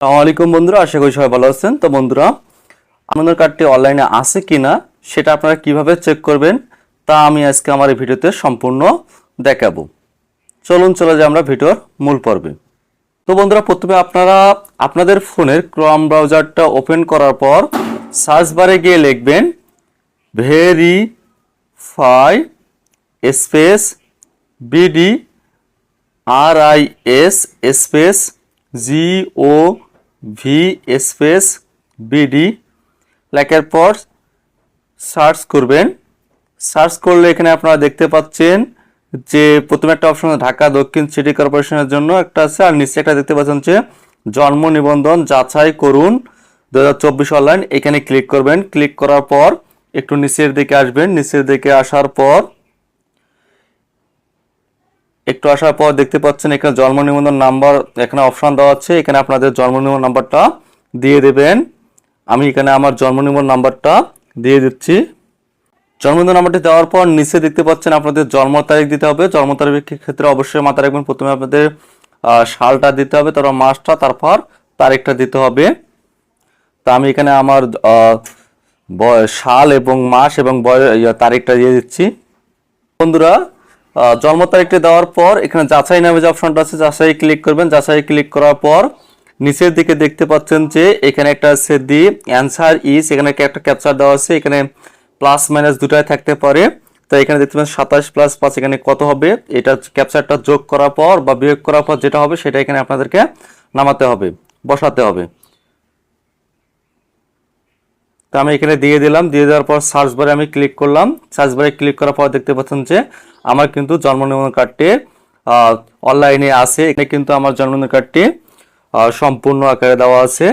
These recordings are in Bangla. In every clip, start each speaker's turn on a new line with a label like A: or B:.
A: আলাইকুম বন্ধুরা, আশা করি সবাই ভালো আছেন। তো বন্ধুরা আমাদের কার্ডটি অনলাইনে আছে কিনা, সেটা আপনারা কীভাবে চেক করবেন, তা আমি আজকে আমার এই ভিডিওতে সম্পূর্ণ দেখাবো। চলুন, চলে যাই আমরা ভিডিওর মূল পর্বে। তো বন্ধুরা, প্রথমে আপনারা আপনাদের ফোনের ক্রম ব্রাউজারটা ওপেন করার পর সার্চ বারে গিয়ে লিখবেন verify space BD R I S space G O V space BD লেখার পর সার্চ করবেন। সার্চ করলে এখানে আপনারা দেখতে পাচ্ছেন যে প্রথমে একটা অপশন ঢাকা, দক্ষিণ সিটি কর্পোরেশনের জন্য একটা আছে, আর নিচে একটা দেখতে পাচ্ছেন যে জন্ম নিবন্ধন যাচাই করুন দু হাজার চব্বিশ অনলাইন এখানে ক্লিক করবেন। ক্লিক করার পর একটু নিচের দিকে আসবেন। নিচের দিকে আসার পর একটু আসার পর দেখতে পাচ্ছেন এখানে জন্ম নিবন্ধন নাম্বার, এখানে অপশান দেওয়া আছে। এখানে আপনাদের জন্ম নিবন্ধন নাম্বারটা দিয়ে দেবেন। আমি এখানে আমার জন্ম নিবন্ধন নাম্বারটা দিয়ে দিচ্ছি। জন্ম নিবন্ধন নাম্বারটি দেওয়ার পর নিচে দেখতে পাচ্ছেন আপনাদের জন্ম তারিখ দিতে হবে। জন্ম তারিখের ক্ষেত্রে অবশ্যই মাথা রাখবেন। প্রথমে আপনাদের সালটা দিতে হবে, তারপর মাসটা, তারপর তারিখটা দিতে হবে। তা আমি এখানে আমার সাল এবং মাস এবং তারিখটা দিয়ে দিচ্ছি। বন্ধুরা জন্ম তারিখটা দেওয়ার পর এখানে যাচাই নামে যে অপশনটা আছে, যাচাই ক্লিক করবেন। যাচাই ক্লিক করার পর নিচের দিকে দেখতে পাচ্ছেন যে এখানে একটা আছে দি অ্যান্সার ইজ এখানে একটা ক্যাপচার দেওয়া আছে, এখানে প্লাস মাইনাস দুটাই থাকতে পারে। তো এখানে দেখতে পাচ্ছেন সাতাশ প্লাস পাঁচ এখানে কত হবে? এটা ক্যাপচারটা যোগ করার পর বা বিয়োগ করার পর যেটা হবে সেটা এখানে আপনাদেরকে নামাতে হবে, বসাতে হবে। তো আমি এখানে দিয়ে দিলাম, দিয়ে দেওয়ার পর সার্চ বারে আমি ক্লিক করলাম। সার্চ বারে ক্লিক করার পর দেখতে পাচ্ছেন যে আমার কিন্তু জন্ম নিবন্ধন কার্ডটি অনলাইনে আছে। এখানে কিন্তু আমার জন্ম নিবন্ধন কার্ডটি সম্পূর্ণ আকারে দেওয়া আছে।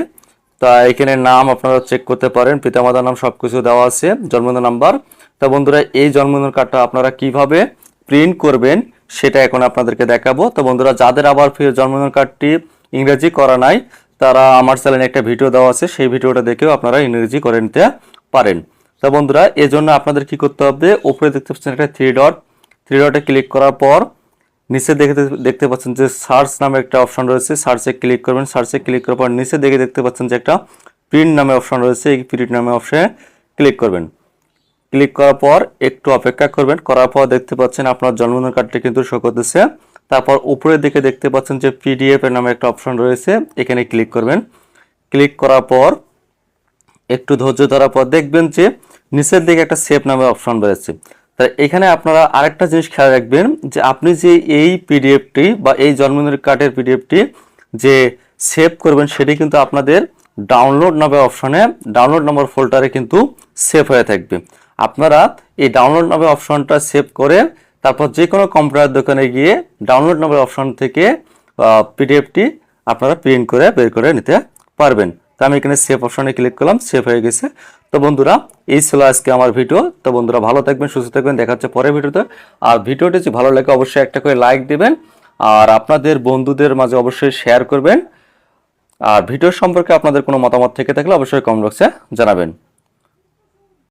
A: তা এখানে নাম আপনারা চেক করতে পারেন, পিতামাতার নাম সব কিছু দেওয়া আছে জন্মদিন নাম্বার তা বন্ধুরা, এই জন্মদিন কার্ডটা আপনারা কীভাবে প্রিন্ট করবেন সেটা এখন আপনাদেরকে দেখাবো। তো বন্ধুরা, যাদের আবার জন্মদিন কার্ডটি ইংরেজি করা নাই তারা আমার চ্যানেলে একটা ভিডিও দেওয়া আছে, সেই ভিডিওটা দেখেও আপনারা ইংরেজি করে নিতে পারেন। তা বন্ধুরা এই জন্য আপনাদের কি করতে হবে, উপরে দেখতে পাচ্ছেন একটা থ্রি ডট থ্রি ডটে ক্লিক করার পর নিচে দেখে দেখতে পাচ্ছেন যে সার্চ নামে একটা অপশন রয়েছে সার্চে ক্লিক করবেন। সার্চে ক্লিক করার পর নিচে দেখে দেখতে পাচ্ছেন যে একটা প্রিন্ট নামে অপশন রয়েছে, এই প্রিন্ট নামে অপশনে ক্লিক করবেন। ক্লিক করার পর একটু অপেক্ষা করবেন, করার পর দেখতে পাচ্ছেন আপনার জন্মদিন কার্ডটি কিন্তু শো করতেছে। তারপর উপরের দিকে দেখতে পাচ্ছেন যে পিডিএফ এর নামে একটা অপশন রয়েছে, এখানে ক্লিক করবেন। ক্লিক করার পর, একটু ধৈর্য ধরার পর দেখবেন যে নিচের দিকে একটা সেভ নামে অপশন রয়েছে। তাই এখানে আপনারা আরেকটা জিনিস খেয়াল রাখবেন যে আপনি যে এই পিডিএফটি বা এই জন্মদিনের কার্ডের পিডিএফটি যে সেভ করবেন, সেটি কিন্তু আপনাদের ডাউনলোড নামে অপশনে ডাউনলোড নাম্বার ফোল্ডারে কিন্তু সেভ হয়ে থাকবে। আপনারা এই ডাউনলোড নামে অপশনটা সেভ করে তারপর যে কোনো কম্পিউটার দোকানে গিয়ে ডাউনলোড নাম্বার অপশন থেকে পিডিএফটি আপনারা প্রিন্ট করে বের করে নিতে পারবেন। তো আমি এখানে সেভ অপশনে ক্লিক করলাম সেভ হয়ে গেছে। তো বন্ধুরা, এই ছিল আজকে আমার ভিডিও তো বন্ধুরা, ভালো থাকবেন, সুস্থ থাকবেন। দেখা হচ্ছে পরের ভিডিওতে আর ভিডিওটি যদি ভালো লাগে, অবশ্যই একটা করে লাইক দেবেন। আর আপনাদের বন্ধুদের মাঝে অবশ্যই শেয়ার করবেন। আর ভিডিও সম্পর্কে আপনাদের কোনো মতামত থেকে থাকলে অবশ্যই কমেন্ট বক্সে জানাবেন।